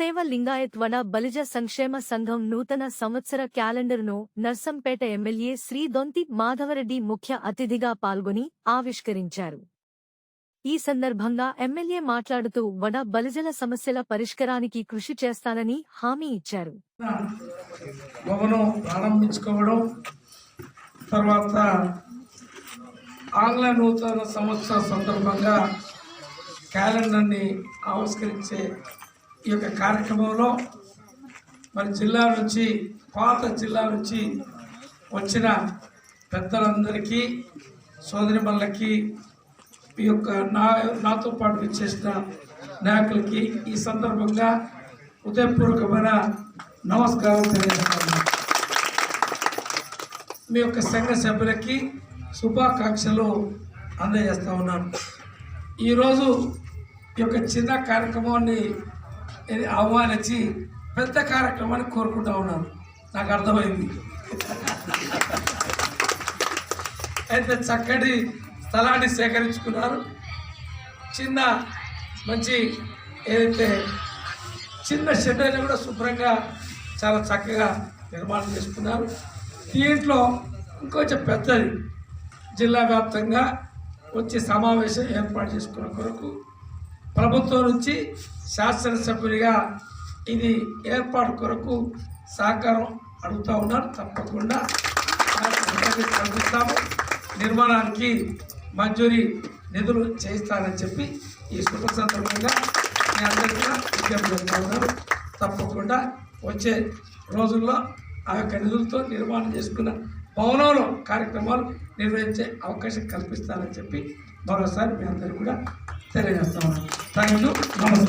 సేవ లింగాయత్ వన బలిజ సంక్షేమ సంఘం నూతన సంవత్సర క్యాలెండర్ను నర్సంపేట ఎమ్మెల్యే శ్రీ దొంతి మాధవరెడ్డి ముఖ్య అతిథిగా పాల్గొని ఆవిష్కరించారు. ఈ సందర్భంగా ఎమ్మెల్యే మాట్లాడుతూ వన బలిజల సమస్యల పరిష్కారానికి కృషి చేస్తానని హామీ ఇచ్చారు. ప్రారంభించుకోవడం తర్వాత ఆంగ్ల నూతన సంవత్సర సందర్భంగా క్యాలెండర్ని ఆవిష్కరించే ఈ యొక్క కార్యక్రమంలో మరి జిల్లా నుంచి పాత జిల్లా నుంచి వచ్చిన పెద్దలందరికీ సోదరిమల్లకి ఈ యొక్క నా నాతో పాటు ఇచ్చేసిన నాయకులకి ఈ సందర్భంగా ఉదయపూర్వకమైన నమస్కారం తెలియజేస్తున్నాను. మీ యొక్క సంఘ సభ్యులకి శుభాకాంక్షలు అందజేస్తూ ఉన్నాను. ఈరోజు ఈ యొక్క చిన్న కార్యక్రమాన్ని ఆహ్వానించి పెద్ద కార్యక్రమాన్ని కోరుకుంటా ఉన్నాను. నాకు అర్థమైంది. అయితే చక్కటి స్థలాన్ని సేకరించుకున్నారు. చిన్న మంచి ఏదైతే చిన్న షెడ్ కూడా శుభ్రంగా చాలా చక్కగా నిర్మాణం చేసుకున్నారు. దీంట్లో ఇంకొంచెం పెద్దది జిల్లా వ్యాప్తంగా వచ్చి సమావేశం ఏర్పాటు చేసుకున్న కొరకు ప్రభుత్వం నుంచి శాసనసభ్యునిగా ఇది ఏర్పాటు కొరకు సహకారం అడుగుతూ ఉన్నారు. తప్పకుండా కల్పిస్తాము నిర్మాణానికి మంజూరీ నిధులు చేయిస్తానని చెప్పి ఈ శుభ సందర్భంగా మీ అందరికీ కూడా విజ్ఞప్తి చేస్తూ ఉన్నారు తప్పకుండా వచ్చే రోజుల్లో ఆ యొక్క నిధులతో నిర్మాణం చేసుకున్న భవనంలో కార్యక్రమాలు నిర్వహించే అవకాశం కల్పిస్తానని చెప్పి మరోసారి మీ అందరూ కూడా Tá, tá indo? Vamos